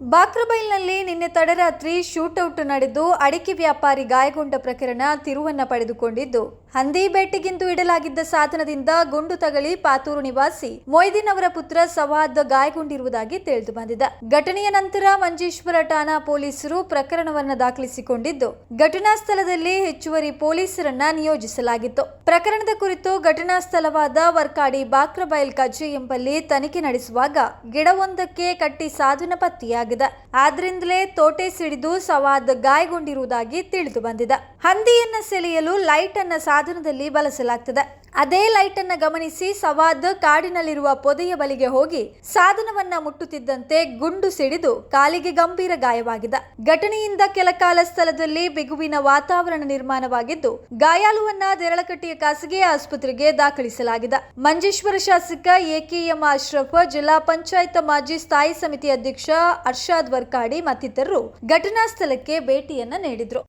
ಬಾಕ್ರಬೈಲ್ನಲ್ಲಿ ನಿನ್ನೆ ತಡರಾತ್ರಿ ಶೂಟೌಟ್ ನಡೆದು ಅಡಿಕೆ ವ್ಯಾಪಾರಿ ಗಾಯಗೊಂಡ ಪ್ರಕರಣ ತಿರುವನ್ನ ಪಡೆದುಕೊಂಡಿದ್ದು, ಹಂದಿ ಬೇಟೆಗೆಂದು ಇಡಲಾಗಿದ್ದ ಸಾಧನದಿಂದ ಗುಂಡು ತಗಲಿ ಪಾತೂರು ನಿವಾಸಿ ಮೊಯ್ದೀನ್ ಅವರ ಪುತ್ರ ಸವಾದ್ ಗಾಯಗೊಂಡಿರುವುದಾಗಿ ತಿಳಿದು ಬಂದಿದೆ. ಘಟನೆಯ ನಂತರ ಮಂಜೇಶ್ವರ ಠಾಣಾ ಪೊಲೀಸರು ಪ್ರಕರಣವನ್ನು ದಾಖಲಿಸಿಕೊಂಡಿದ್ದು, ಘಟನಾ ಸ್ಥಳದಲ್ಲಿ ಹೆಚ್ಚುವರಿ ಪೊಲೀಸರನ್ನ ನಿಯೋಜಿಸಲಾಗಿತ್ತು. ಪ್ರಕರಣದ ಕುರಿತು ಘಟನಾ ಸ್ಥಳವಾದ ವರ್ಕಾಡಿ ಬಾಕ್ರಬೈಲ್ ಕಜ್ಜಿ ಎಂಬಲ್ಲಿ ತನಿಖೆ ನಡೆಸುವಾಗ ಗಿಡವೊಂದಕ್ಕೆ ಕಟ್ಟಿ ಸಾಧನ ಪತ್ತೆಯಾಗಿದೆ. ಆದ್ರಿಂದಲೇ ತೋಟೆ ಸಿಡಿದು ಸವಾದ್ ಗಾಯಗೊಂಡಿರುವುದಾಗಿ ತಿಳಿದು ಬಂದಿದೆ. ಹಂದಿಯನ್ನ ಸೆಳೆಯಲು ಲೈಟ್ ಅನ್ನ ಸಾಧನದಲ್ಲಿ ಬಳಸಲಾಗ್ತದೆ. ಅದೇ ಲೈಟ್ ಅನ್ನ ಗಮನಿಸಿ ಸವಾದ್ ಕಾಡಿನಲ್ಲಿರುವ ಪೊದೆಯ ಬಳಿಗೆ ಹೋಗಿ ಸಾಧನವನ್ನ ಮುಟ್ಟುತ್ತಿದ್ದಂತೆ ಗುಂಡು ಸಿಡಿದು ಕಾಲಿಗೆ ಗಂಭೀರ ಗಾಯವಾಗಿದೆ. ಘಟನೆಯಿಂದ ಕೆಲ ಕಾಲ ಸ್ಥಳದಲ್ಲಿ ಬಿಗುವಿನ ವಾತಾವರಣ ನಿರ್ಮಾಣವಾಗಿದ್ದು ಗಾಯಾಲುವನ್ನ ದೇರಳಕಟ್ಟೆಯ ಖಾಸಗಿ ಆಸ್ಪತ್ರೆಗೆ ದಾಖಲಿಸಲಾಗಿದೆ. ಮಂಜೇಶ್ವರ ಶಾಸಕ ಎಕೆಎಂ ಅಶ್ರಫ್, ಜಿಲ್ಲಾ ಪಂಚಾಯತ್ ಮಾಜಿ ಸ್ಥಾಯಿ ಸಮಿತಿ ಅಧ್ಯಕ್ಷ ಅರ್ಷಾದ್ ವರ್ಕಾಡಿ ಮತ್ತಿತರರು ಘಟನಾ ಸ್ಥಳಕ್ಕೆ ಭೇಟಿಯನ್ನ ನೀಡಿದ್ರು.